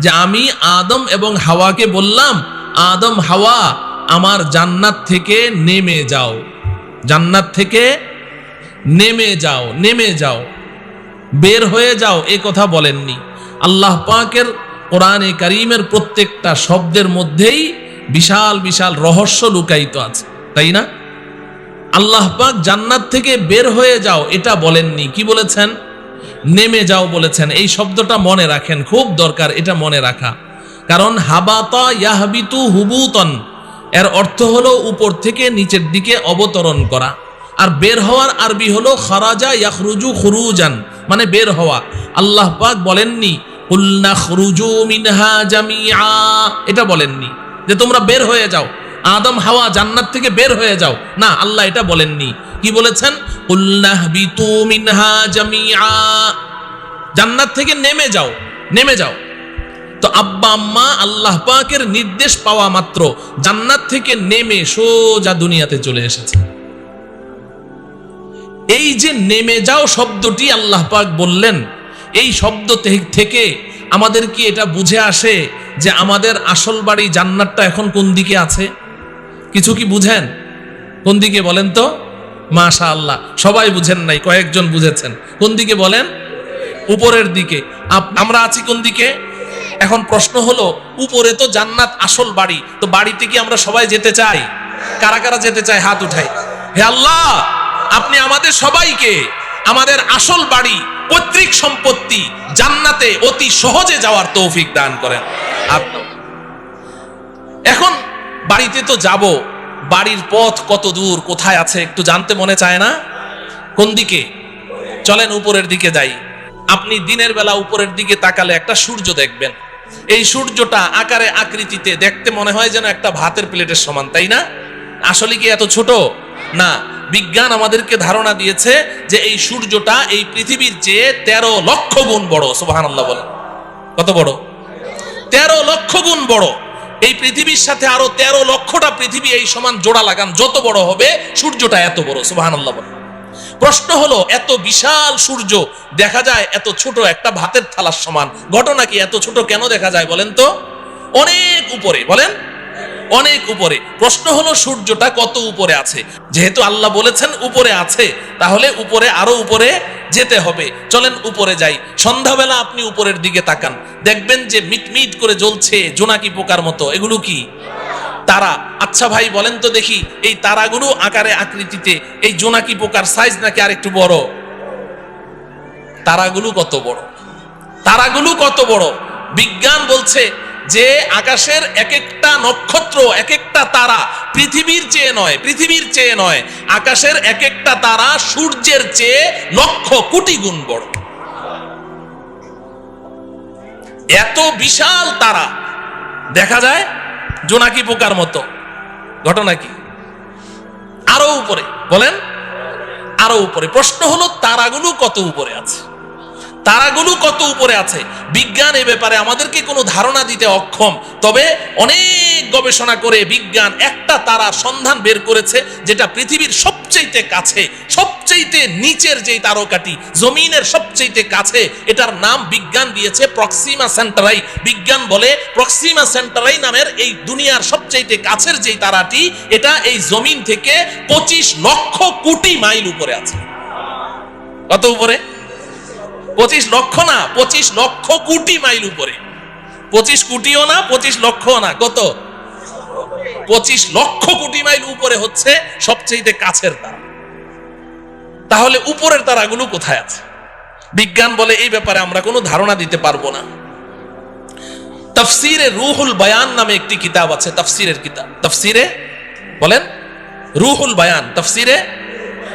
যে আমি আদম এবং হাওয়াকে বললাম, আদম, হাওয়া, আমার জান্নাত থেকে নেমে যাও। জান্নাত থেকে নেমে যাও নেমে যাও। বের হয়ে যাও, এ কথা বলেননি। আল্লাহ পাকের কোরআনে কারিমের প্রত্যেকটা শব্দের মধ্যেই বিশাল বিশাল রহস্য লুকায়িত আছে, তাই না? আল্লাহ পাক জান্নাত থেকে বের হয়ে যাও, এটা বলেননি। কি বলেছেন? নেমে যাও বলেছেন। এই শব্দটা মনে রাখেন, খুব দরকার এটা মনে রাখা। কারণ হাবাতা ইয়াহবিতু হুবুতন, এর অর্থ হলো উপর থেকে নিচের দিকে অবতরণ করা। আর বের হওয়ার আরবি হলো খারাজা ইয়াখরুজু খুরুজান মানে বের হওয়া। আল্লাহ পাক বলেননি কুল্না খুরুজু মিনহা জামিআ এটা বলেননি। যে তোমরা বের হয়ে যাও। আদম হাওয়া জান্নাত থেকে বের হয়ে যাও। না, আল্লাহ এটা বলেননি। কি বলেছেন? কুল্নাহ বিতু মিনহা জামিআ। জান্নাত থেকে নেমে যাও নেমে যাও। তো আব্বা, আম্মা, আল্লাহ পাকের নির্দেশ পাওয়া মাত্র জান্নাত থেকে নেমে সোজা দুনিয়াতে চলে এসেছে। এই যে নেমে যাও শব্দটি আল্লাহ পাক বললেন, এই শব্দ থেকে আমাদের কি এটা বুঝে আসে যে আমাদের আসল বাড়ি জান্নাতটা এখন কোন দিকে আছে? কিছু কি বুঝেন? কোন দিকে বলেন তো? মাশা আল্লাহ সবাই বুঝেন নাই, কয়েকজন বুঝেছেন। কোন দিকে বলেন? উপরের দিকে। আমরা আছি কোন দিকে? এখন প্রশ্ন হলো, উপরে তো জান্নাত আসল বাড়ি, তো বাড়িতে কি আমরা সবাই যেতে চাই? কারা কারা যেতে চাই হাত উঠাই। হে আল্লাহ, আপনি আমাদের সবাইকে আমাদের আসল বাড়ি, পৈতৃক সম্পত্তি, জান্নাতে অতি সহজে যাওয়ার তৌফিক দান করেন। এখন বাড়িতে তো যাব। বাড়ির পথ কত দূর, কোথায় আছে একটু জানতে মনে চায় না? কোন দিকে? চলেন উপরের দিকে যাই। আপনি দিনের বেলা উপরের দিকে তাকালে একটা সূর্য দেখবেন। এই সূর্যটা আকারে আকৃতিতে দেখতে মনে হয় যেন একটা ভাতের প্লেটের সমান, তাই না? আসলে কি এত ছোট? না, বিজ্ঞান আমাদেরকে ধারণা দিয়েছে যে এই সূর্যটা এই পৃথিবীর চেয়ে তেরো লক্ষ গুণ বড় সুবাহান আল্লাহ বলেন। কত বড়? তেরো লক্ষ গুণ বড়। এই পৃথিবীর সাথে আরও তেরো লক্ষটা পৃথিবী এই সমান জোড়া লাগান, যত বড় হবে সূর্যটা এত বড় সুবাহান আল্লাহ প্রশ্ন হলো, এত বিশাল সূর্য দেখা যায় এত ছোট একটা ভাতের থালার সমান, ঘটনা কি এত ছোট কেন দেখা যায় বলেন তো? অনেক উপরে, বলেন। অনেক উপরে। প্রশ্ন হলো, সূর্যটা কত উপরে আছে? যেহেতু আল্লাহ বলেছেন উপরে আছে, তাহলে উপরে আরও উপরে যেতে হবে। চলেন উপরে যাই। সন্ধ্যাবেলা আপনি উপরের দিকে তাকান। দেখবেন যে মিটমিট করে জ্বলছে জোনাকি পোকার মতো। এগুলো কি? তারা। আচ্ছা ভাই, বলেন তো দেখি, এই তারাগুলো আকারে আকৃতিতে, এই জোনাকি পোকার সাইজ নাকি আর একটু বড়? তারাগুলো কত বড়? তারাগুলো কত বড়? বিজ্ঞান বলছে যে আকাশের এক একটা নক্ষত্র এক একটা তারা পৃথিবীর চেয়ে নয়, পৃথিবীর চেয়ে নয়, আকাশের এক একটা তারা সূর্যের চেয়ে লক্ষ কোটি গুণ বড়। এত বিশাল তারা। দেখা যায় জোনাকি পোকার মতো। ঘটনা কি? আরও উপরে। বলেন, আরও উপরে। প্রশ্ন হলো, তারাগুলো কত উপরে আছে? তারাগুলো কত উপরে আছে? বিজ্ঞান এ ব্যাপারে আমাদেরকে কোনো ধারণা দিতে অক্ষম। তবে অনেক গবেষণা করে বিজ্ঞান একটা তারার সন্ধান বের করেছে যেটা পৃথিবীর সবচেয়ে কাছে সবচেয়ে নিচের যেই তারকাটি, জমিনের সবচেয়ে কাছে, এটার নাম বিজ্ঞান দিয়েছে প্রক্সিমা সেন্টারাই। বিজ্ঞান বলে প্রক্সিমা সেন্টারাই নামের এই দুনিয়ার সবচেয়ে কাছের যেই তারাটি, এটা এই জমিন থেকে পঁচিশ লক্ষ কোটি মাইল উপরে আছে। কত উপরে? পঁচিশ লক্ষ না, পঁচিশ লক্ষ কোটি মাইল উপরে। পঁচিশ কোটিও না, পঁচিশ লক্ষ না, কত? পঁচিশ লক্ষ কোটি মাইল উপরে হচ্ছে সবচেয়ে কাছের তারা তাহলে উপরের তারাগুলো কোথায় আছে? বিজ্ঞান বলে এই ব্যাপারে আমরা কোনো ধারণা দিতে পারব না। তফসিরে রুহুল বায়ান নামে একটি কিতাব আছে, তফসিরের কিতাব। তফসিরে বলেন, রুহুল বায়ান, তফসিরে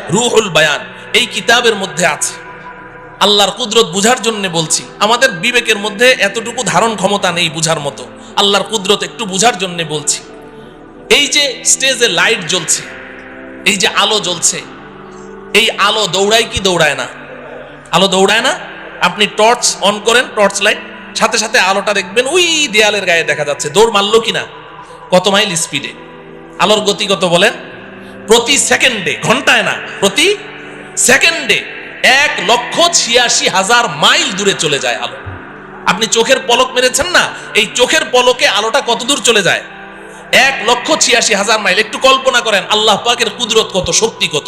রুহুল বায়ান। এই কিতাবের মধ্যে আছে। আল্লাহর কুদরত বুঝার জন্য বলছি, আমাদের বিবেকের মধ্যে এতটুকু ধারণ ক্ষমতা নেই বুঝার মতো। আল্লাহর কুদরত একটু বুঝার জন্য বলছি। এই যে স্টেজে লাইট জ্বলছে, এই যে আলো জ্বলছে, এই আলো দৌড়ায় কি দৌড়ায় না? আলো দৌড়ায় না? আপনি টর্চ অন করেন, টর্চ লাইট, সাথে সাথে আলোটা দেখবেন ওই দেয়ালের গায়ে দেখা যাচ্ছে। দৌড় মারলো কিনা? কত মাইল স্পিডে? আলোর গতি কত বলেন? প্রতি সেকেন্ডে, ঘন্টায় না, প্রতি সেকেন্ডে। এক লক্ষ ছিয়াশি হাজার মাইল দূরে চলে যায় আলো। আপনি চোখের পলক মেরেছেন না? এই চোখের পলকে আলোটা কতদূর চলে যায়? এক লক্ষ ছিয়াশি হাজার মাইল। একটু কল্পনা করেন, আল্লাহ পাকের কুদরত কত, শক্তি কত।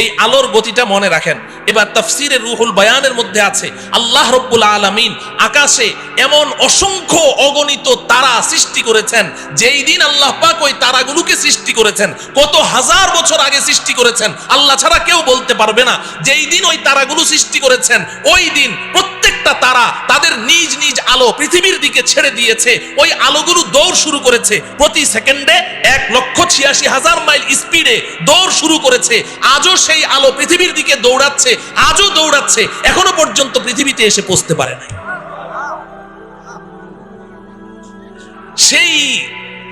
এই আলোর গতিটা মনে রাখেন। এবার তাফসিরের রুহুল বয়ানের মধ্যে আছে, আল্লাহ রব্বুল আলামিন আকাশে এমন অসংখ্য অগণিত তারা সৃষ্টি করেছেন, যেই দিন আল্লাহ পাক ওই তারাগুলোকে সৃষ্টি করেছেন, কত হাজার বছর আগে সৃষ্টি করেছেন, আল্লাহ ছাড়া কেউ বলতে পারবে না, যেই দিন ওই তারাগুলো সৃষ্টি করেছেন, ওই দিন প্রত্যেকটা তারা তাদের নিজ নিজ আলো পৃথিবীর দিকে ছেড়ে দিয়েছে। ওই আলোগুলো দৌড় শুরু করেছে। প্রতি সেকেন্ডে এক লক্ষ ছিয়াশি হাজার মাইল স্পিডে দৌড় শুরু করেছে। আজও সেই আলো পৃথিবীর দিকে দৌড়াচ্ছে, আজও দৌড়াচ্ছে। এখনও পর্যন্ত পৃথিবীতে এসে পৌঁছতে পারে নাই। সেই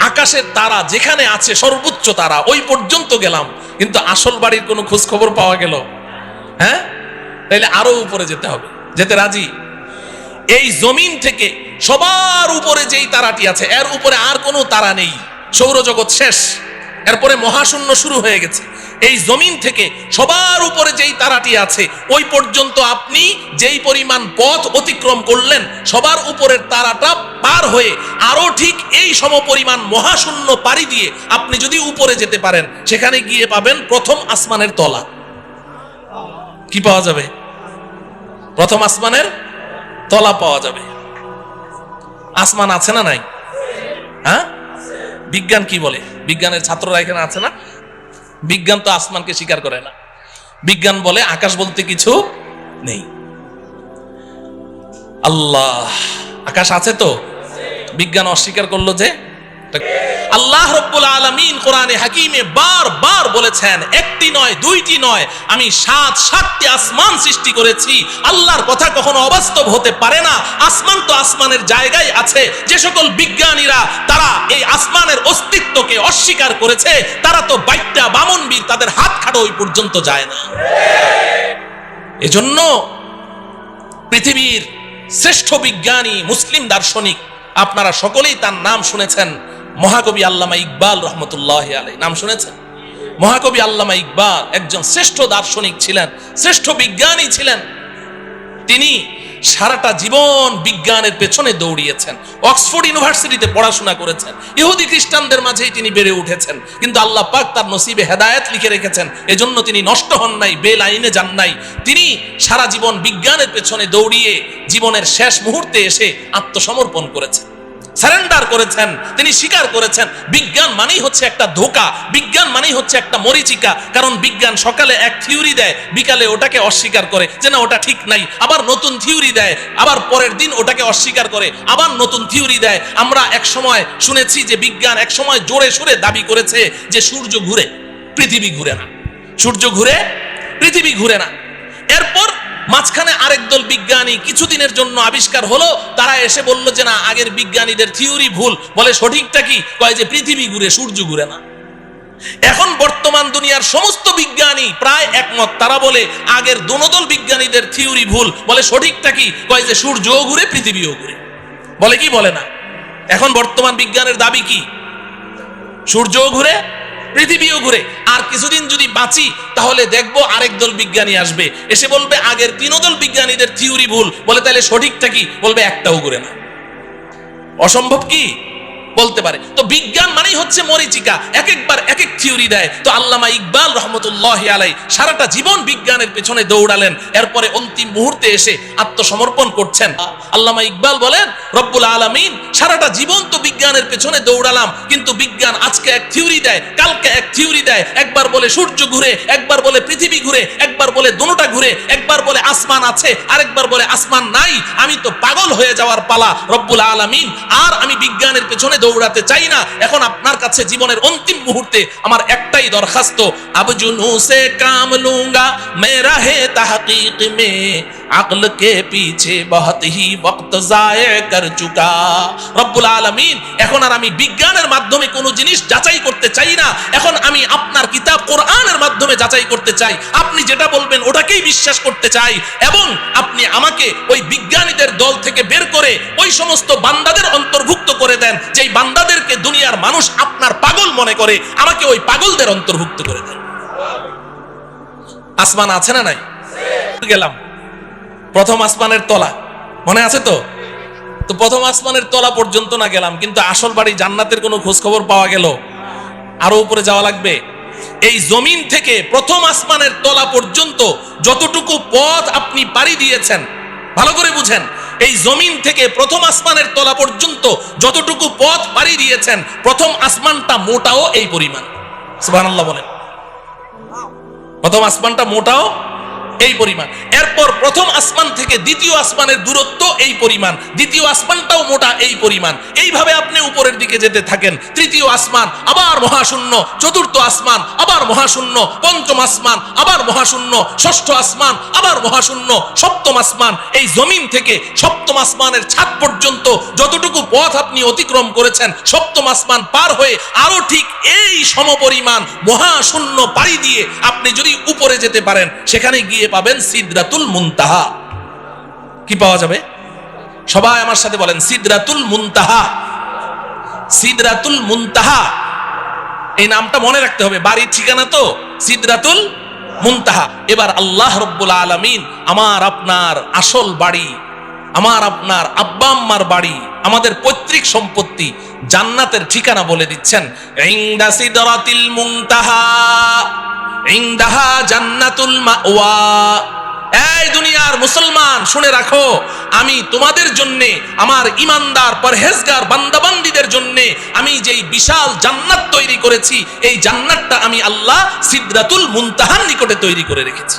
আকাশের তারা যেখানে আছে, সর্বোচ্চ তারা, ওই পর্যন্ত গেলাম। কিন্তু আসল বাড়ির কোনো খোঁজ খবর পাওয়া গেল? হ্যাঁ? তাইলে আরও উপরে যেতে হবে। যেতে রাজি? এই জমিন থেকে সবার উপরে যেই তারাটি আছে, এর উপরে আর কোনো তারা নেই। সৌরজগৎ শেষ। এরপরে মহাশূন্য শুরু হয়ে গেছে। এই জমিন থেকে সবার উপরে যেই তারাটি আছে, ওই পর্যন্ত আপনি যেই পরিমাণ পথ অতিক্রম করলেন, সবার উপরের তারাটা পার হয়ে আরও ঠিক এই সমপরিমাণ মহাশূন্য পাড়ি দিয়ে আপনি যদি উপরে যেতে পারেন, সেখানে গিয়ে পাবেন প্রথম আসমানের তলা। কি পাওয়া যাবে? প্রথম আসমানের তলা পাওয়া যাবে। আসমান আছে না নাই? হ্যাঁ? বিজ্ঞান কি বলে? বিজ্ঞানের ছাত্ররা এখানে আছে না? বিজ্ঞান তো আসমানকে স্বীকার করে না। বিজ্ঞান বলে আকাশ বলতে কিছু নেই। আল্লাহ, আকাশ আছে তো? বিজ্ঞান অস্বীকার করল যে আল্লাহ রব্বুল আলমিন কোরআনে হাকিমে বারবার বলেছেন, একটি নয়, দুইটি নয়, আমি সাত, সাতটি আসমান সৃষ্টি করেছি। আল্লাহর কথা কখনো অবাস্তব হতে পারে না। আসমান তো আসমানের জায়গায় আছে। যে সকল বিজ্ঞানীরা তারা এই আসমানের অস্তিত্বকে অস্বীকার করেছে, তারা তো বাইটটা বামনবীর তাদের হাত খাটো ওই পর্যন্ত যায় না। এজন্য পৃথিবীর শ্রেষ্ঠ বিজ্ঞানী, মুসলিম দার্শনিক, আপনারা সকলেই তার নাম শুনেছেন। মহাকবি আল্লামা ইকবাল রহমতুল্লাহ আলাই নাম শুনেছেন? মহাকবি আল্লামা ইকবাল একজন শ্রেষ্ঠ দার্শনিক ছিলেন, শ্রেষ্ঠ বিজ্ঞানী ছিলেন। তিনি সারাটা জীবন বিজ্ঞানের পেছনে দৌড়িয়েছেন, অক্সফোর্ড ইউনিভার্সিটিতে পড়াশোনা করেছেন, ইহুদি খ্রিস্টানদের মাঝেই তিনি বেড়ে উঠেছেন, কিন্তু আল্লাহ পাক তার নসিবে হেদায়েত লিখে রেখেছেন, এজন্য তিনি নষ্ট হন নাই, বে লাইনে যান নাই। তিনি সারা জীবন বিজ্ঞানের পেছনে দৌড়িয়ে জীবনের শেষ মুহূর্তে এসে আত্মসমর্পণ করেছেন। সারেন্ডার করেছেন, তিনি স্বীকার করেছেন, বিজ্ঞান মানেই হচ্ছে একটা ধোকা, বিজ্ঞান মানেই হচ্ছে একটা মরিচিকা, কারণ বিজ্ঞান সকালে এক থিওরি দেয়, বিকালে ওটাকে অস্বীকার করে, যে না, ওটা ঠিক নাই, আবার নতুন থিওরি দেয়, আবার পরের দিন ওটাকে অস্বীকার করে, আবার নতুন থিওরি দেয়। আমরা এক সময় শুনেছি যে বিজ্ঞান এক সময় জোরে সোরে দাবি করেছে যে সূর্য ঘুরে, পৃথিবী ঘুরে না। সূর্য ঘুরে, পৃথিবী ঘুরে না। এরপর মাঝখানে আরেক দল বিজ্ঞানী কিছুদিনের জন্য আবিষ্কার হলো, তারা এসে বলল যে না, আগের বিজ্ঞানীদের থিওরি ভুল। বলে সঠিকটা কি? কয় যে পৃথিবী ঘুরে সূর্য ঘুরে না। এখন বর্তমান দুনিয়ার সমস্ত বিজ্ঞানী প্রায় একমত। তারা বলে, আগের দোনদল বিজ্ঞানীদের থিওরি ভুল। বলে সঠিকটা কি? কয় যে সূর্যও ঘুরে, পৃথিবীও ঘুরে। বলে কি বলে না? এখন বর্তমান বিজ্ঞানের দাবি কি? সূর্যও ঘুরে পৃথিবীও ঘুরে। আর কিছুদিন যদি বাঁচি, তাহলে দেখব আরেক দল বিজ্ঞানী আসবে। এসে বলবে, আগের তিন দল বিজ্ঞানীদের থিওরি ভুল। বলে তাহলে সঠিকটা কি? বলবে, একটাও ঘুরে না। অসম্ভব কি? বলতে পারে। তো বিজ্ঞান মানেই হচ্ছে মরিচিকা। এক একবার এক এক থিওরি দেয়। তো আল্লামা ইকবাল রহমতুল্লাহ আলাই সারাটা জীবন বিজ্ঞানের পেছনে দৌড়ালেন। এরপরে অন্তিম মুহূর্তে এসে আত্মসমর্পণ করছেন। আল্লামা ইকবাল বলেন, রব্বুল আলমিন, সারাটা জীবন তো বিজ্ঞানের পেছনে দৌড়ালাম। কিন্তু বিজ্ঞান আজকে এক থিওরি দেয়, কালকে এক থিওরি দেয়। একবার বলে সূর্য ঘুরে, একবার বলে পৃথিবী ঘুরে, একবার বলে দোনোটা ঘুরে, একবার বলে আসমান আছে, আরেকবার বলে আসমান নাই। আমি তো পাগল হয়ে যাওয়ার পালা। রব্বুল আলমিন, আর আমি বিজ্ঞানের পেছনে দৌড়াতে চাই না। এখন আপনার কাছে জীবনের অন্তিম মুহূর্তে আমার একটাই দরখাস্ত আবজুনু সে কাম লুঙ্গা মেরা হে তাহকিক মে। পিছে বহুত হি ওয়াক্ত জায়ে কর চুকা রব্বুল আলামিন এখন আর আমি বিজ্ঞানের মাধ্যমে কোনো জিনিস যাচাই করতে চাই না। এখন আমি আপনার কিতাব কোরআনের মাধ্যমে যাচাই করতে চাই। আপনি যেটা বলবেন, ওটাকেই বিশ্বাস করতে চাই। এবং আপনি আমাকে ওই বিজ্ঞানীদের দল থেকে বের করে ওই সমস্ত বান্দাদের অন্তর্ভুক্ত করে দেন, যেই বান্দাদেরকে দুনিয়ার মানুষ আপনার পাগল মনে করে, আমাকে ওই পাগলদের অন্তর্ভুক্ত করে দেন। আসমান আছে না নাই? গেলাম। প্রথম আসমানের তলা। মনে আছে তো? তো প্রথম আসমানের তলা পর্যন্ত না গেলাম, কিন্তু আসল বাড়ি জান্নাতের কোনো খোঁজ খবর পাওয়া গেল। আরও উপরে যাওয়া লাগবে। এই জমিন থেকে প্রথম আসমানের তলা পর্যন্ত যতটুকু পথ আপনি পাড়ি দিয়েছেন, ভালো করে বুঝেন, এই জমিন থেকে প্রথম আসমানের তলা পর্যন্ত যতটুকু পথ পাড়ি দিয়েছেন, প্রথম আসমানটা মোটাও এই পরিমাণ। সুবহানাল্লাহ বলেন। প্রথম আসমানটা মোটাও এই পরিমাণ। এরপর প্রথম আসমান থেকে দ্বিতীয় আসমানের দূরত্ব এই পরিমাণ। দ্বিতীয় আসমানটাও মোটা এই পরিমাণ। এইভাবে আপনি উপরের দিকে যেতে থাকেন। তৃতীয় আসমান, আবার মহাশূন্য। চতুর্থ আসমান, আবার মহাশূন্য। পঞ্চম আসমান, আবার মহাশূন্য। ষষ্ঠ আসমান, আবার মহাশূন্য। সপ্তম আসমান, এই জমিন থেকে সপ্তম আসমানের ছাদ পর্যন্ত যতটুকু পথ আপনি অতিক্রম করেছেন, সপ্তম আসমান পার হয়ে আরও ঠিক এই সমপরিমাণ মহাশূন্য পাড়ি দিয়ে আপনি যদি উপরে যেতে পারেন, সেখানে গিয়ে পাবেন সিদরাতুল মুনতাহা। কি পাওয়া যাবে? সবাই আমার সাথে বলেন, সিদরাতুল মুনতাহা। সিদরাতুল মুনতাহা। এই নামটা মনে রাখতে হবে। বাড়ির ঠিকানা তো সিদরাতুল মুনতাহা। এবার আল্লাহ রব্বুল আলামিন আমার আপনার আসল বাড়ি আমার আপনার আব্বা আম্মার বাড়ি, আমাদের পৈতৃক সম্পত্তি জান্নাতের ঠিকানা বলে দিচ্ছেন। জান্নাতুল মাওয়া। এই দুনিয়ার মুসলমান, শুনে রাখো, আমি তোমাদের জন্যে, আমার ইমানদার পরহেজগার বান্দাবান্দিদের জন্যে, আমি যেই বিশাল জান্নাত তৈরি করেছি, এই জান্নাতটা আমি আল্লাহ সিদরাতুল মুনতাহার নিকটে তৈরি করে রেখেছি।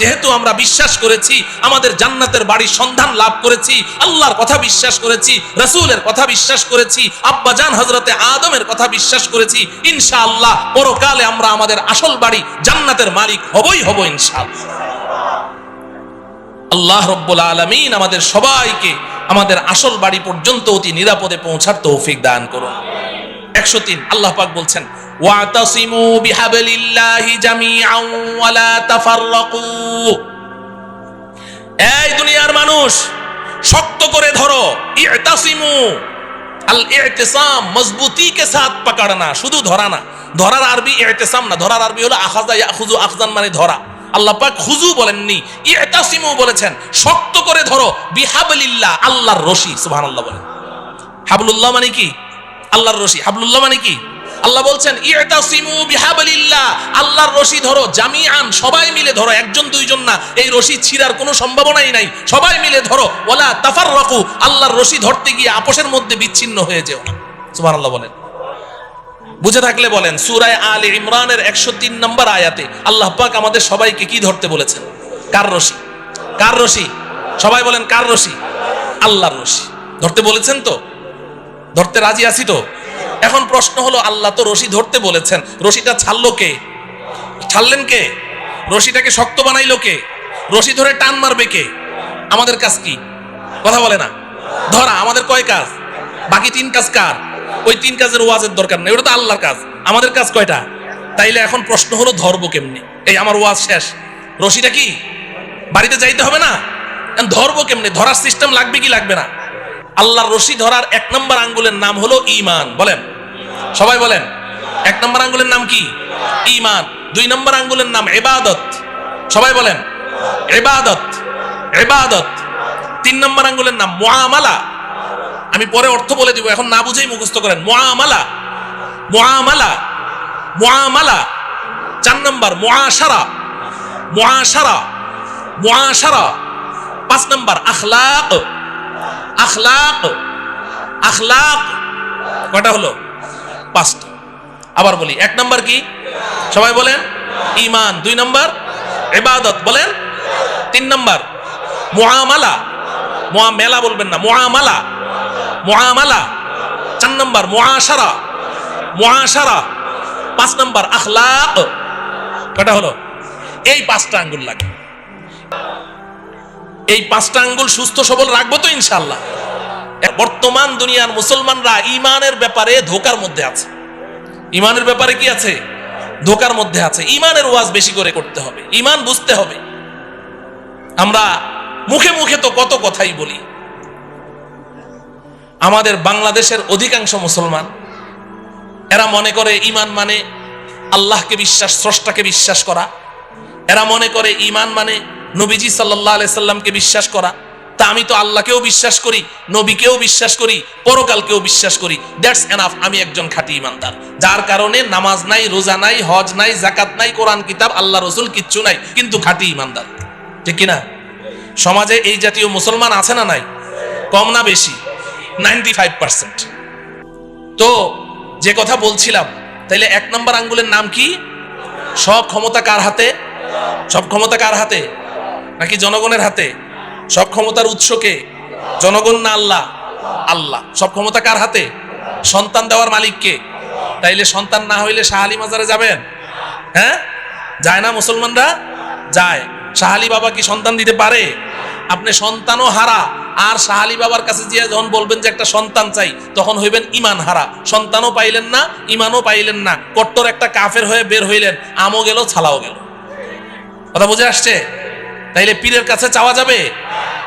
যেহেতু আমরা বিশ্বাস করেছি, আমাদের জান্নাতের বাড়ির সন্ধান লাভ করেছি, আল্লাহর কথা বিশ্বাস করেছি, রসুলের কথা বিশ্বাস করেছি, আব্বাজান হজরতে আদমের কথা বিশ্বাস করেছি, ইনশাআল্লাহ পরকালে আমরা আমাদের আসল বাড়ি জান্নাতের মালিক হবই হব ইনশাআল্লাহ। আল্লাহ রব্বুল আলমিন আমাদের সবাইকে আমাদের আসল বাড়ি পর্যন্ত অতি নিরাপদে পৌঁছার তৌফিক দান করুন। একশো তিন। আল্লাহ পাক বলছেন এই দুনিয়ার মানুষ, শক্ত করে ধরো ধরা মানে বলেছেন, শক্ত করে ধরো আল্লাহর রশি হাবলুল্লাহ মানে কি? আল্লাহর রশি। হাবলুল্লাহ মানে কি? আল্লাহ বলছেন আল্লাহর রশি ধরো, জামিআন, সবাই মিলে ধরো, একজন দুইজন না। এই রশি ছিঁড়ার কোনো সম্ভাবনাই নাই। সবাই মিলে ধরো, ওয়ালা তাফাররাকু। আল্লাহর রশি ধরতে গিয়ে আপোষের মধ্যে বিচ্ছিন্ন হয়ে যেও না। বলেন। বুঝে থাকলে বলেন সূরায়ে আলে ইমরানের 103 নম্বর আয়াতে আল্লাহ পাক আমাদের সবাইকে কি ধরতে বলেছেন? কার রশি? কার রশি? সবাই বলেন, কার রশি? আল্লাহর রশি। ধরতে বলেছেন তো? ধরতে রাজি আছি তো? এখন প্রশ্ন হলো, আল্লাহ তো রশি ধরতে বলেছেন। রশিটা ছাড়লো কে? ছাড়লেন কে? রশিটাকে শক্ত বানাইলো কে? রশি ধরে টান মারবে কে? আমাদের কাজ কি? কথা বলে না? ধরা, আমাদের কয় কাজ? বাকি তিন কাজ কার? ওই তিন কাজের ওয়াজের দরকার নেই, ওটা তো আল্লাহর কাজ। আমাদের কাজ কয়টা? তাইলে এখন প্রশ্ন হলো, ধরবো কেমনি? এই আমার ওয়াজ শেষ। রশিটা কি? বাড়িতে যাইতে হবে না? ধরবো কেমনি? ধরার সিস্টেম লাগবে কি লাগবে না? আল্লাহর রশি ধরার এক নম্বর আঙ্গুলের নাম হলো ইমান বলেন। সবাই বলেন। এক নম্বর আঙ্গুলের নাম কি? ইমান দুই নম্বর আঙ্গুলের নাম এবাদত সবাই বলেন। এবাদত এবাদত তিন নম্বর আঙ্গুলের নাম মুআমালা। আমি পরে অর্থ বলে দিব, এখন না বুঝেই মুখস্থ করেন। মুআমালা। মুআমালা। মুআমালা। চার নম্বর, মুআশারা। মুআশারা। মুআশারা। পাঁচ নম্বর, আখলাক। আখলাক আখলাক কয়টা হলো? পাঁচটা। আবার বলি, এক নম্বর কি? সবাই বলেন ইমান দুই নম্বর, ইবাদত। বলেন, তিন নম্বর, মুআমালা। মুআমেলা বলবেন না, মুআমালা। মুআমালা। চার নম্বর, মুআশারা। মুআশারা। পাঁচ নম্বর, আখলাক। কয়টা হলো? এই পাঁচটা আঙ্গুল লাগে। এই পাঁচটা আঙ্গুল সুস্থ সবল রাখব তো ইনশাল্লাহ বর্তমান দুনিয়ার মুসলমানরা ইমানের ব্যাপারে ধোকার মধ্যে আছে। ইমানের ব্যাপারে কি আছে? ধোকার মধ্যে আছে। ইমানের ওয়াজ বেশি করে করতে হবে। ইমান বুঝতে হবে। আমরা মুখে মুখে তো কত কথাই বলি। আমাদের বাংলাদেশের অধিকাংশ মুসলমান, এরা মনে করে ইমান মানে আল্লাহকে বিশ্বাস, স্রষ্টাকে বিশ্বাস করা। এরা মনে করে ইমান মানে নবীজি সাল্লাহ সাল্লামকে বিশ্বাস করা। তা আমি তো আল্লাহকেও বিশ্বাস করি, নবীকেও বিশ্বাস করি, পরকালকেও বিশ্বাস করি। দ্যাটস এনাফ আমি একজন খাঁটি ইমানদার। যার কারণে নামাজ নাই, রোজা নাই, হজ নাই জাকাত নাই, কোরআন, কিতাব, আল্লাহ রসুল কিচ্ছু নাই, কিন্তু খাঁটি ইমানদার। ঠিক কিনা? সমাজে এই জাতীয় মুসলমান আছে না নাই? কম না বেশি? নাইনটি ফাইভ পার্সেন্ট তো যে কথা বলছিলাম, তাইলে এক নম্বর আঙ্গুলের নাম কি? সব ক্ষমতা কার হাতে? সব ক্ষমতা কার হাতে? নাকি জনগণের হাতে? সব ক্ষমতার উৎসকে জনগণ না আল্লাহ? আল্লাহ। সব ক্ষমতা কার হাতে? সন্তান দেওয়ার মালিককে। তাইলে সন্তান না হইলে শাহালি মাজারে যাবেন? হ্যাঁ? যায় না মুসলমানরা? যায়। শাহালি বাবা কি সন্তান দিতে পারে? আপনি সন্তানও হারা। আর শাহালি বাবার কাছে গিয়ে যখন বলবেন যে একটা সন্তান চাই, তখন হইবেন ইমান হারা। সন্তানও পাইলেন না, ইমানও পাইলেন না। কট্টর একটা কাফের হয়ে বের হইলেন, আমও গেল, ছালাও গেল। কথা বুঝে আসছে? তাইলে পীরের কাছে চাওয়া যাবে?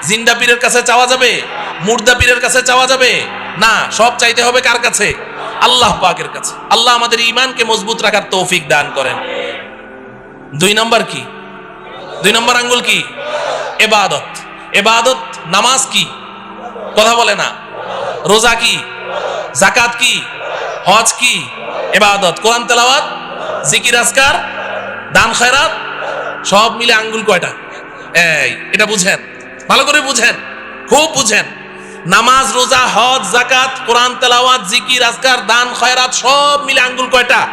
জিন্দা পীরের কাছে চাওয়া যাবে? মুর্দা পীরের কাছে চাওয়া যাবে? না, সব চাইতে হবে কার কাছে? আল্লাহ পাকের কাছে। আল্লাহ আমাদের ইমানকে মজবুত রাখার তৌফিক দান করেন। দুই নম্বর কি? দুই নম্বর আঙ্গুল কি? এবাদত। এবাদত নামাজ কি? কথা বলে না। রোজা কি? জাকাত কি? হজ কি? এবাদত। কোরআন তেলাওয়াত, জিকির, আজকার, দান, খয়রাত, সব মিলে আঙ্গুল কয়টা? এই, এটা বুঝেন। ভালো করে বুঝেন। খুব বুঝেন। নামাজ, রোজা, হজ জাকাত কোরআন, তেলাওয়াত, জিকির, আজকার, দান, খয়রাত, সব মিলে আঙ্গুল কয়টা?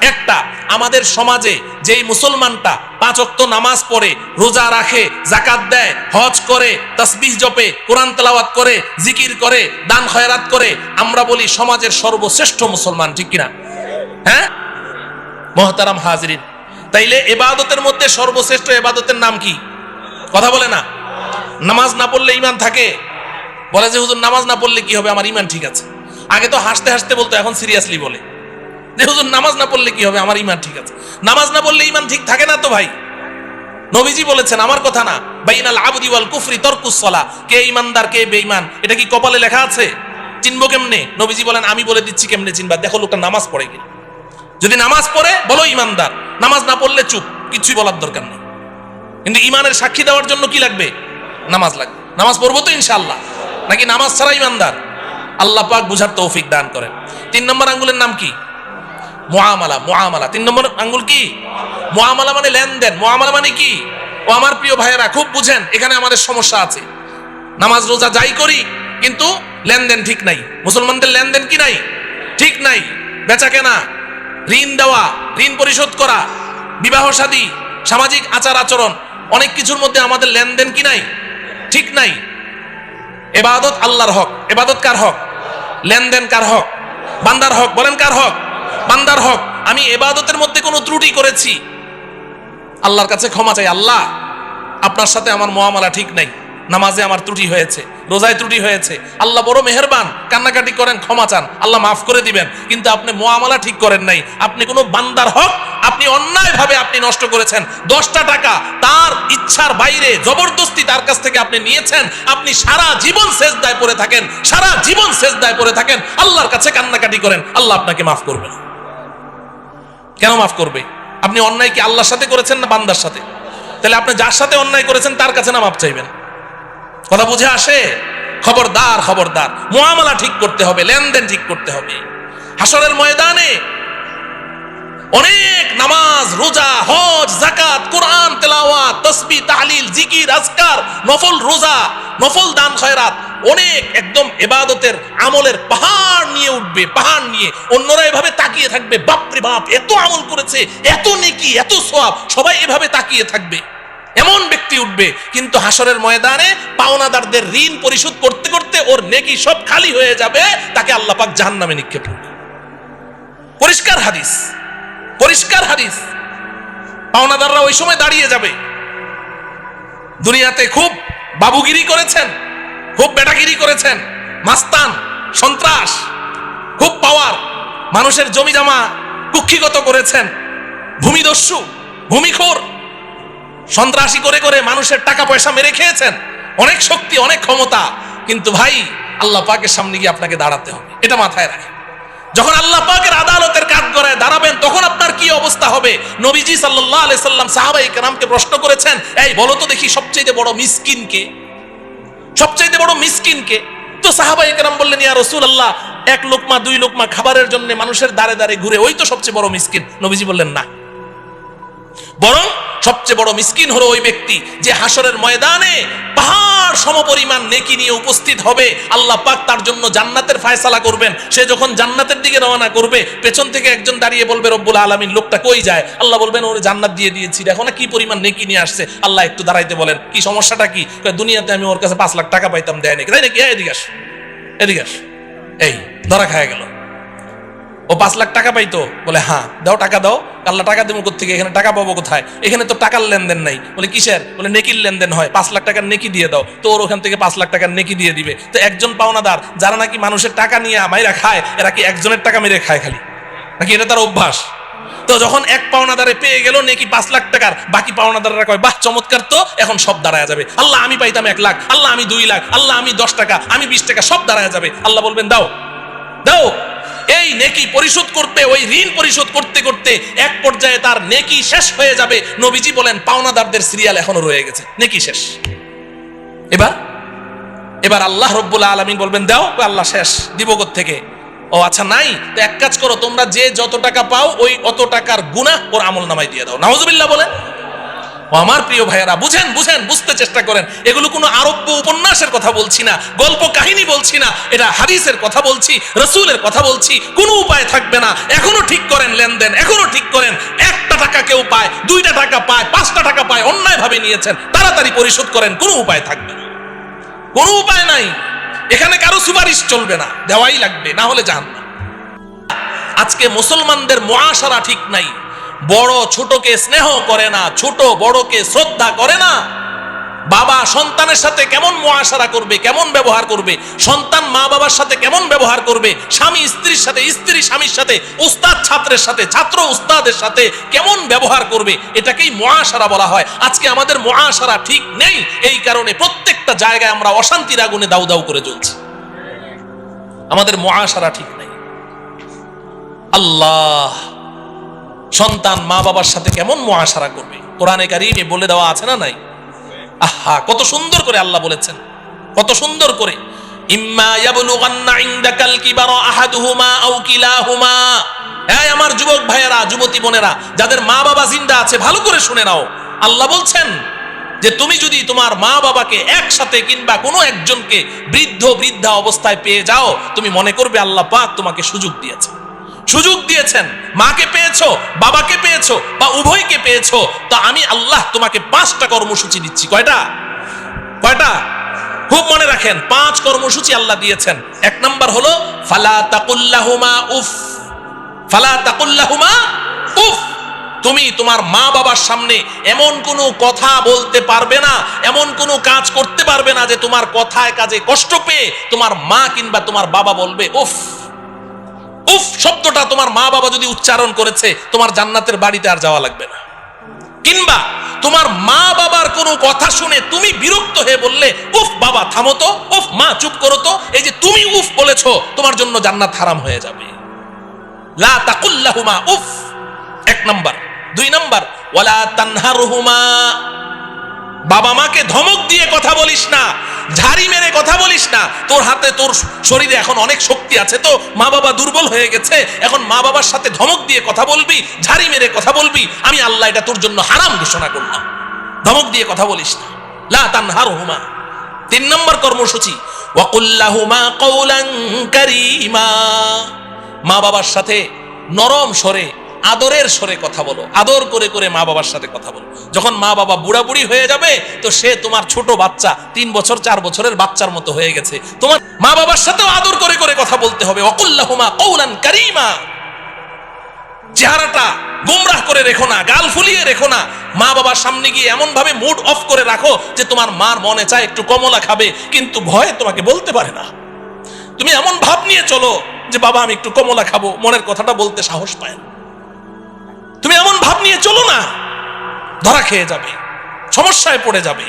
একটা। আমাদের সমাজে যেই মুসলমানটা পাঁচ অক্ত নামাজ পড়ে, রোজা রাখে জাকাত দেয়, হজ করে, তসবিহ জপে, কোরআন তেলাওয়াত করে, জিকির করে, দান, খয়রাত করে, আমরা বলি সমাজের সর্বশ্রেষ্ঠ মুসলমান, ঠিক কিনা? হ্যাঁ? মহতারাম হাজরিন। তাইলে এবাদতের মধ্যে সর্বশ্রেষ্ঠ এবাদতের নাম কি? কথা বলে না। নামাজ না পড়লে ইমান থাকে। বলে যে, হুজুর, নামাজ না পড়লে কি হবে? আমার ইমান ঠিক আছে। আগে তো হাসতে হাসতে বলতো, এখন সিরিয়াসলি বলে। যে, হুজুর, নামাজ না পড়লে কি হবে? আমার ইমান ঠিক আছে। নামাজ না পড়লে ইমান ঠিক থাকে না তো ভাই। নবীজি বলেছেন, আমার কথা না। বাইনাল আবদি ওয়াল কুফরি তরকুস সলা। কে ইমানদার কে বেঈমান? এটা কি কপালে লেখা আছে? চিনবো কেমনে? নবীজি বলেন, আমি বলে দিচ্ছি কেমনে চিনবা? দেখো, লোকটা নামাজ পড়ে কিনা। যদি নামাজ পড়ে, বলো ইমানদার নামাজ না পড়লে চুপ, কিছুই বলার দরকার নেই। কিন্তু ইমানের সাক্ষী দেওয়ার জন্য কি লাগবে? নামাজ লাগবে। নামাজ পড়ব তো ইনশাল্লাহ নাকি নামাজ ছাড়া ইমানদার আল্লাহ পাক বুঝার তৌফিক দান করেন। তিন নম্বর আঙ্গুলের নাম কি? মুআমালা মুআমালা। তিন নম্বর আঙ্গুল কি? মুআমালা মানে লেনদেন। মুআমালা মানে কি? ও আমার প্রিয় ভাইয়েরা, খুব বুঝেন, এখানে আমাদের সমস্যা আছে। নামাজ, রোজা যাই করি, কিন্তু লেনদেন ঠিক নাই। মুসলমানদের লেনদেন কি নাই? ঠিক নাই। বেচা কেনা, ঋণ দেওয়া, ঋণ পরিশোধ করা, বিবাহ শাদী সামাজিক আচার আচরণ অনেক কিছুর মধ্যে আমাদের লেনদেন কি নাই? ঠিক নাই। এবাদত আল্লাহর হক। এবাদত কার হক? লেনদেন কার হক? বান্দার হক। বলেন কার হক? বান্দার হক। আমি এবাদতের মধ্যে কোনো ত্রুটি করেছি। আল্লাহর কাছে ক্ষমা চাই। আল্লাহ, আপনার সাথে আমার মহামালা ঠিক নাই। নামাজে আমার ত্রুটি হয়েছে, রোজায় ত্রুটি হয়েছে। আল্লাহ বড় মেহেরবান, কান্নাকাটি করেন, ক্ষমা চান, আল্লাহ মাফ করে দিবেন। কিন্তু আপনি মোয়ামালা ঠিক করেন নাই, আপনি কোনো বান্দার হক আপনি অন্যায়ভাবে আপনি নষ্ট করেছেন। দশটা টাকা তার ইচ্ছার বাইরে, জবরদস্তি তার কাছ থেকে আপনি নিয়েছেন। আপনি সারা জীবন শেষ দায় পড়ে থাকেন, সারা জীবন শেষ দায় পড়ে থাকেন। আল্লাহর কাছে কান্নাকাটি করেন, আল্লাহ আপনাকে মাফ করবে কেন মাফ করবে? আপনি অন্যায় কি আল্লাহর সাথে করেছেন না বান্দার সাথে? তাহলে আপনি যার সাথে অন্যায় করেছেন, তার কাছে না মাপ চাইবেন? কথা বুঝে আসে? খবরদার খবরদার। মোয়ামলা ঠিক করতে হবে, লেনদেন ঠিক করতে হবে। হাসরের ময়দানে অনেক নামাজ, রোজা, হজ জাকাত কোরআন, তেলাওয়াত, তসবি, তাহলিল, জিকির, আজকার, নফল রোজা, নফল দান খয়রাত অনেক একদম এবাদতের আমলের পাহাড় নিয়ে উঠবে, পাহাড় নিয়ে। অন্যরা এভাবে তাকিয়ে থাকবে, বাপরে বাপ, এত আমল করেছে, এত নেকি, এত সোয়াব, সবাই এভাবে তাকিয়ে থাকবে। এমন ব্যক্তি উঠবে, কিন্তু হাসরের ময়দানে পাওনাদারদের ঋণ পরিশোধ করতে করতে ওর নেকি সব খালি হয়ে যাবে, তাকে আল্লাহ পাক জাহান্নামে নিক্ষেপ করবে। পরিষ্কার হাদিস পরিষ্কার হাদিস। পাওনাদাররা ওই সময় দাঁড়িয়ে যাবে। দুনিয়াতে খুব বাবুগিরি করেছেন, খুব বেটাগিরি করেছেন, মাস্তান, সন্ত্রাস, খুব পাওয়ার, মানুষের জমি জমা কুক্ষিগত করেছেন, ভূমিদস্যু, ভূমিখোর সন্ত্রাসী করে করে মানুষের টাকা পয়সা মেরে খেয়েছেন। অনেক শক্তি, অনেক ক্ষমতা। কিন্তু ভাই, আল্লাহ পাকের সামনে গিয়ে আপনাকে দাঁড়াতে হবে। এটা মাথায় রাখে যখন আল্লাহ পাকের আদালতের কাঠ গড়ায় দাঁড়াবেন, তখন আপনার কি অবস্থা হবে? নবীজি সাল্লাহ আলাই সাল্লাম সাহাবাই কেরামকে প্রশ্ন করেছেন, এই, বলো তো দেখি সবচেয়ে বড় মিসকিন কে? সবচাইতে বড় মিসকিনকে তো সাহাবা একরাম বললেন, ইয়া রসুল আল্লাহ এক লোকমা, দুই লোকমা খাবারের জন্য মানুষের দাঁড়ে দাঁড়ে ঘুরে, ওই তো সবচেয়ে বড় মিসকিন। নবীজি বললেন, না। বরং সবচেয়ে বড় মিসকিন হলো ওই ব্যক্তি যে হাসরের ময়দানে পাহাড় সমপরিমাণ নেকি নিয়ে উপস্থিত হবে। আল্লাহ পাক তার জন্য জান্নাতের ফায়সালা করবেন। সে যখন জান্নাতের দিকে রওনা করবে, পেছন থেকে একজন দাঁড়িয়ে বলবে, রব্বুল আলামিন, লোকটা কই যায়? আল্লাহ বলবেন, ওর জান্নাত দিয়ে দিয়েছি। দেখো না কি পরিমাণ নেকি নিয়ে আসছে। আল্লাহ একটু দাঁড়াইতে বলেন, কি সমস্যাটা কি? দুনিয়াতে আমি ওর কাছে পাঁচ লাখ টাকা পাইতাম, দেয় নাকি তাই নাকি এদিকে আস এদিকে আস। এই, ধরা খায় গেল। ও পাঁচ লাখ টাকা পাইতো। বলে হ্যাঁ দাও টাকা দাও, আল্লাহ টাকা দেবো থেকে এখানে টাকা পাবো কোথায়? এখানে তো টাকার লেনদেন নাই। বলে, কিসের? বলে, নেকির লেনদেন হয়। পাঁচ লাখ টাকার নেকি দিয়ে দাও। তো ওর ওখান থেকে পাঁচ লাখ টাকার নেকি দিয়ে দিবে। তো একজন পাওনাদার, যারা নাকি মানুষের টাকা নিয়ে মাইরা খায়, এরা কি একজনের টাকা মেরে খায় খালি? নাকি এটা তার অভ্যাস? তো যখন এক পাওনাদারে পেয়ে গেল নাকি পাঁচ লাখ টাকার, বাকি পাওনাদাররা কয়, বাহ, চমৎকার তো, এখন সব দাঁড়ায় যাবে। আল্লাহ আমি পাইতাম এক লাখ, আল্লাহ আমি দুই লাখ, আল্লাহ আমি দশ টাকা, আমি বিশ টাকা, সব দাঁড়ায় যাবে। আল্লাহ বলবেন, দাও দাও। এই নেকি পরিশোধ করতে, ওই ঋণ পরিশোধ করতে করতে এক পর্যায়ে তার নেকি শেষ হয়ে যাবে। নবীজি বলেন, পাওনাদারদের সিরিয়াল এখনও রয়ে গেছে। নেকি শেষ। এবার? এবার আল্লাহ রব্বুল আলমিন বলবেন, দাও আল্লাহ শেষ, দিব থেকে ও আচ্ছা নাই। তো এক কাজ করো, তোমরা যে যত টাকা পাও, ওই অত টাকার গুনাহ ওর আমল নামাই দিয়ে দাও। নাউজুবিল্লাহ বলেন। ও আমার প্রিয় ভাইয়েরা, বুঝেন বুঝেন, বুঝতে চেষ্টা করেন। এগুলো কোনো আরব্য উপন্যাসের কথা বলছি না, গল্প কাহিনী বলছি না, এটা হাদিসের কথা বলছি, রসুলের কথা বলছি, কোনো উপায় থাকবে না। এখনও ঠিক করেন লেনদেন, এখনও ঠিক করেন, একটা টাকা কেউ পায়, দুইটা টাকা পায়, পাঁচটা টাকা পায় অন্যায় ভাবে নিয়েছেন, তাড়াতাড়ি পরিশোধ করেন, কোনো উপায় থাকবে না। কোনো উপায় নাই। এখানে কারও সুপারিশ চলবে না, দেওয়াই লাগবে, না হলে জান আজকে মুসলমানদের মহাসারা ঠিক নাই। বড় ছোটকে স্নেহ করে না, ছোট বড়কে শ্রদ্ধা করে না। বাবা সন্তানের সাথে কেমন মহাসারা করবে, কেমন ব্যবহার করবে? সন্তান মা বাবার সাথে কেমন ব্যবহার করবে? স্বামী স্ত্রীর সাথে, স্ত্রী স্বামীর সাথে, উস্তাদ ছাত্রের সাথে, ছাত্র উস্তাদের সাথে কেমন ব্যবহার করবে? এটাকেই মহাসারা বলা হয়। আজকে আমাদের মহাসারা ঠিক নেই। এই কারণে প্রত্যেকটা জায়গায় আমরা অশান্তির আগুনে দাউ দাউ করে চলছি আমাদের মহাসারা ঠিক নেই। আল্লাহ! সন্তান মা বাবার সাথে কেমন মহাসারা করবে? কোরআনে কারিমে বলে দেওয়া আছে না নাই? আহা, কত সুন্দর করে আল্লাহ বলেছেন। কত সুন্দর করে। ইম্মা ইয়াবলুগান্না ইনদাকাল কিবারা আহাদুহুমা আও কিলাহুমা। এই আমার যুবক ভাইয়েরা, যুবতী বোনেরা, যাদের মা বাবা জিন্দা আছে, ভালো করে শুনে নাও। আল্লাহ বলছেন যে, তুমি যদি তোমার মা বাবাকে একসাথে কিংবা কোনো একজনকে বৃদ্ধ বৃদ্ধা অবস্থায় পেয়ে যাও, তুমি মনে করবে আল্লাহ পাক তোমাকে সুযোগ দিয়েছে। সুযোগ দিয়েছেন। মাকে পেয়েছ, বাবাকে পেয়েছ, বা উভয়কে পেয়েছ, তা আমি আল্লাহ তোমাকে পাঁচটা কর্মসূচি দিচ্ছি। কয়টা? কয়টা? খুব মনে রাখেন, পাঁচ কর্মসূচি আল্লাহ দিয়েছেন। এক নম্বর হলো, ফালা তাকুল্লাহুমা উফ। ফালা তাকুল্লাহুমা উফ। তুমি তোমার মা বাবার সামনে এমন কোনো কথা বলতে পারবে না, এমন কোনো কাজ করতে পারবে না যে তোমার কথায় কাজে কষ্ট পেয়ে তোমার মা কিংবা তোমার বাবা বলবে, উফ। উফ, শব্দটা তোমার মা বাবা যদি উচ্চারণ করেছে, তোমার জান্নাতের বাড়িতে আর যাওয়া লাগবে না। কিংবা তোমার মা বাবার কোনো কথা শুনে তুমি বিরক্ত হয়ে বললে, উফ, বাবা, থামো তো, উফ, মা, চুপ করো তো, এই যে তুমি উফ বলেছ, তোমার জন্য জান্নাত হারাম হয়ে যাবে। লা তাকুল্লাহুমা, উফ, এক নাম্বার। দুই নাম্বার, ওয়ালা তানহারহুমা। বাবা মাকে ধমক দিয়ে কথা বলিস না, ঝাড়ি মেরে কথা বলিস না। তোর হাতে, তোর শরীরে এখন অনেক শক্তি আছে তো, মা বাবা দুর্বল হয়ে গেছে, এখন মা বাবার সাথে ধমক দিয়ে কথা বলবি, ঝাড়ি মেরে কথা বলবি, আমি আল্লাহ এটা তোর জন্য হারাম ঘোষণা করলাম। ধমক দিয়ে কথা বলিস না। লা তানহারহুমা। তিন নম্বর কর্মসূচি, ওয়াকুল্লাহুমা কৌলান কারীমা। মা বাবার সাথে নরম স্বরে আদরের স্বরে কথা বলো, আদর করে করে মা বাবার সাথে কথা বলো। যখন মা বাবা বুড়া বুড়ি হয়ে যাবে, তো সে তোমার ছোট বাচ্চা, তিন বছর, চার বছরের বাচ্চার মতো হয়ে গেছে। তোমার মা বাবার সাথেও আদর করে করে কথা বলতে হবে। অকুল্লাহুমা কৌলান কারিমা। চেহারাটা গুমরাহ করে রেখো না, গাল ফুলিয়ে রেখো না। মা বাবার সামনে গিয়ে এমন ভাবে মুড অফ করে রাখো যে তোমার মার মনে চায় একটু কমলা খাবে, কিন্তু ভয়ে তোমাকে বলতে পারে না। তুমি এমন ভাব নিয়ে চলো যে, বাবা, আমি একটু কমলা খাব। মনের কথাটা বলতে সাহস পায় না। তুমি এমন ভাব নিয়ে চলো না। ধরা খেয়ে যাবে, সমস্যায় পড়ে যাবে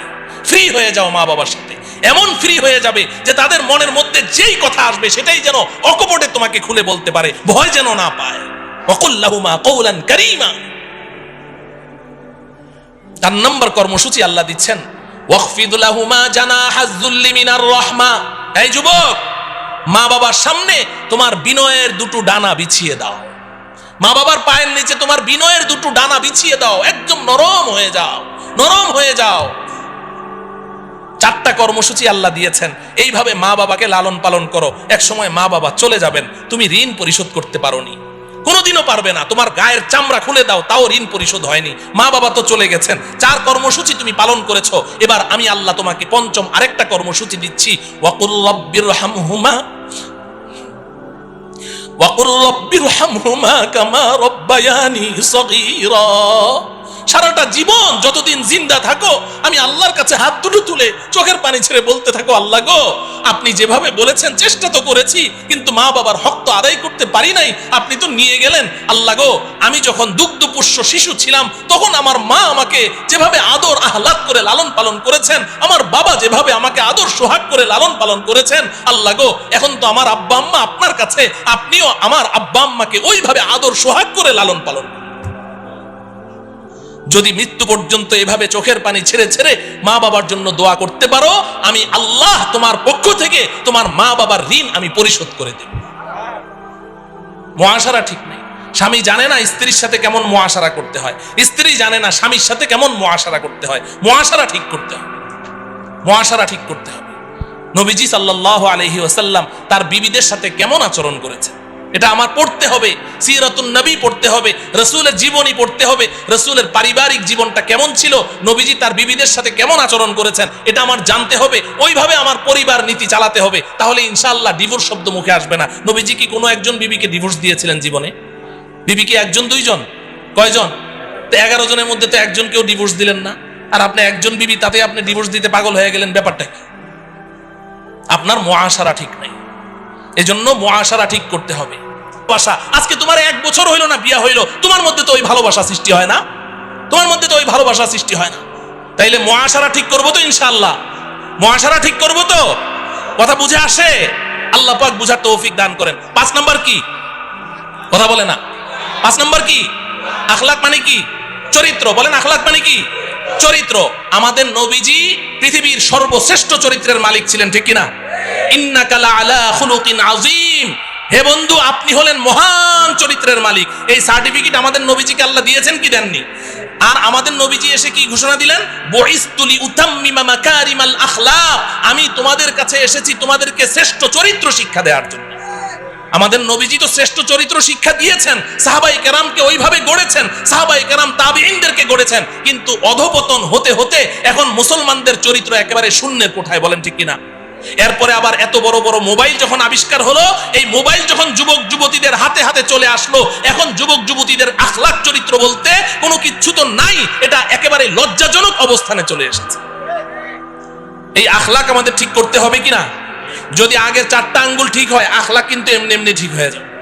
ফ্রি হয়ে যাও মা বাবার সাথে। এমন ফ্রি হয়ে যাবে যে তাদের মনের মধ্যে যেই কথা আসবে সেটাই যেন অকপটে তোমাকে খুলে বলতে পারে, ভয় যেন না পায়। অকুল্লাহুমা কৌলান কারিমা। চার নম্বর কর্মসূচি আল্লাহ দিচ্ছেন ওয়াখফিদ লাহুমা জানাহাজ যুল্লি মিনার রাহমা। এই যুবক, মা বাবার সামনে তোমার বিনয়ের দুটো ডানা বিছিয়ে দাও। মা বাবার পায়ের নিচে তোমার বিনয়ের দুটো ডানা বিছিয়ে দাও, একদম নরম হয়ে যাও, নরম হয়ে যাও। চারটা কর্মসূচি আল্লাহ দিয়েছেন। এইভাবে মা বাবাকে লালন পালন করো। এক সময় মা বাবা চলে যাবেন, তুমি ঋণ পরিশোধ করতে পারোনি। কোনোদিনও পারবে না, তোমার গায়ের চামড়া খুলে দাও, তাও ঋণ পরিশোধ হয়নি। মা বাবা তো চলে গেছেন, চার কর্মসূচি তুমি পালন করেছ। এবার আমি আল্লাহ তোমাকে পঞ্চম আরেকটা কর্মসূচি দিচ্ছি, ওয়াকুল রব্বির হামহুমা وقل رب ارحمهما كما ربياني صغيرا. সারাটা জীবন যতদিন জিন্দা থাকো, আমি আল্লাহর কাছে হাত দুটো তুলে চোখের পানি ছেড়ে বলতে থাকো, আল্লাহ গো, আপনি যেভাবে বলেছেন চেষ্টা তো করেছি, কিন্তু মা বাবার হক তো আদায় করতে পারি নাই, আপনি তো নিয়ে গেলেন আল্লাহ গো, আমি যখন দুগ্ধপুষ্য শিশু ছিলাম, তখন আমার মা আমাকে যেভাবে আদর আহ্লাদ করে লালন পালন করেছেন, আমার বাবা যেভাবে আমাকে আদর সোহাগ করে লালন পালন করেছেন, আল্লাহ গো, এখন তো আমার আব্বা আম্মা আপনার কাছে, আপনিও আমার আব্বা আম্মাকে ওইভাবে আদর সোহাগ করে লালন পালন করুন। যদি মৃত্যু পর্যন্ত এভাবে চোখের পানি ছেড়ে ছেড়ে মা বাবার জন্য দোয়া করতে পারো, আমি আল্লাহ তোমার পক্ষ থেকে তোমার মা বাবার ঋণ আমি পরিশোধ করে দেব। মহাসারা ঠিক নেই। স্বামী জানে না স্ত্রীর সাথে কেমন মহাসারা করতে হয়। স্ত্রী জানে না স্বামীর সাথে কেমন মহাসারা করতে হয়। মহাসারা ঠিক করতে হবে। মহাসারা ঠিক করতে হবে। নবীজি সাল্লাহ আলহি ওসাল্লাম তার বিবিদের সাথে কেমন আচরণ করেছে এটা আমার পড়তে হবে। সিরাতুন নবী পড়তে হবে। রসুলের জীবনী পড়তে হবে। রসুলের পারিবারিক জীবনটা কেমন ছিল? নবীজি তার বিবিদের সাথে কেমন আচরণ করেছেন? এটা আমার জানতে হবে। ওইভাবে আমার পরিবার নীতি চালাতে হবে। তাহলে ইনশাআল্লাহ ডিভোর্স শব্দ মুখে আসবে না। নবীজি কি কোনো একজন বিবিকে ডিভোর্স দিয়েছিলেন জীবনে? বিবি কি একজন, দুইজন? কয়জন? তো এগারো জনের মধ্যে তো একজনকেও ডিভোর্স দিলেন না। আর আপনি একজন বিবি, তাতে আপনি ডিভোর্স দিতে পাগল হয়ে গেলেন, ব্যাপারটা কি? আপনার মহাসারা ঠিক নাই। এজন্য মহাসারা ঠিক করতে হবে। ভালোবাসা। আজকে তোমার এক বছর হইল না, বিয়া হইল। তোমার মধ্যে তো ওই ভালোবাসা সৃষ্টি হয় না। তোমার মধ্যে তো ওই ভালোবাসা সৃষ্টি হয় না। তাইলে মহাসারা ঠিক করব তো ইনশাআল্লাহ। মহাসারা ঠিক করব তো? কথা বুঝে আসে? আল্লাহ পাক বুঝার তৌফিক দান করেন। পাঁচ নাম্বার কি? কথা বলে না। পাঁচ নাম্বার কি? আখলাক মানে কি? চরিত্র। বলেন আখলাক মানে কি? চরিত্র। আমাদের নবীজি পৃথিবীর সর্বশ্রেষ্ঠ চরিত্রের মালিক ছিলেন, ঠিক কিনা? ইন্নাকালা আলা খুলুকিন আজিম হে বন্ধু, আপনি হলেন মহান চরিত্রের মালিক। এই সার্টিফিকেট আমাদের নবীজিকে আল্লাহ দিয়েছেন কি দেননি? আর আমাদের নবীজি এসে কি ঘোষণা দিলেন? বইস্তুলি উতাম্মিমা মাকারিমাল আখলাক। আমি তোমাদের কাছে এসেছি তোমাদেরকে শ্রেষ্ঠ চরিত্র শিক্ষা দেওয়ার জন্য। আমাদের নবীজি তো শ্রেষ্ঠ চরিত্র শিক্ষা দিয়েছেন। সাহাবাই কেরামকে ওইভাবে গড়েছেন। সাহাবাই কেরাম তাবিইনদেরকে গড়েছেন। কিন্তু অধপতন হতে হতে এখন মুসলমানদের চরিত্র একেবারে শূন্যের কোঠায়, বলেন ঠিক কিনা? এরপরে আবার এত বড় বড় মোবাইল যখন আবিষ্কার হলো, এই মোবাইল যখন যুবক যুবতীদের হাতে হাতে চলে আসলো, এখন যুবক যুবতীদের আখলাক চরিত্র বলতে কোনো কিচ্ছু তো নাই, এটা একেবারে লজ্জাজনক অবস্থানে চলে এসেছে। এই আখলাক আমাদের ঠিক করতে হবে কিনা? যদি আগের চারটা আঙ্গুল ঠিক হয় আখলাক কিন্তু এমনি এমনি ঠিক হয়ে যাবে।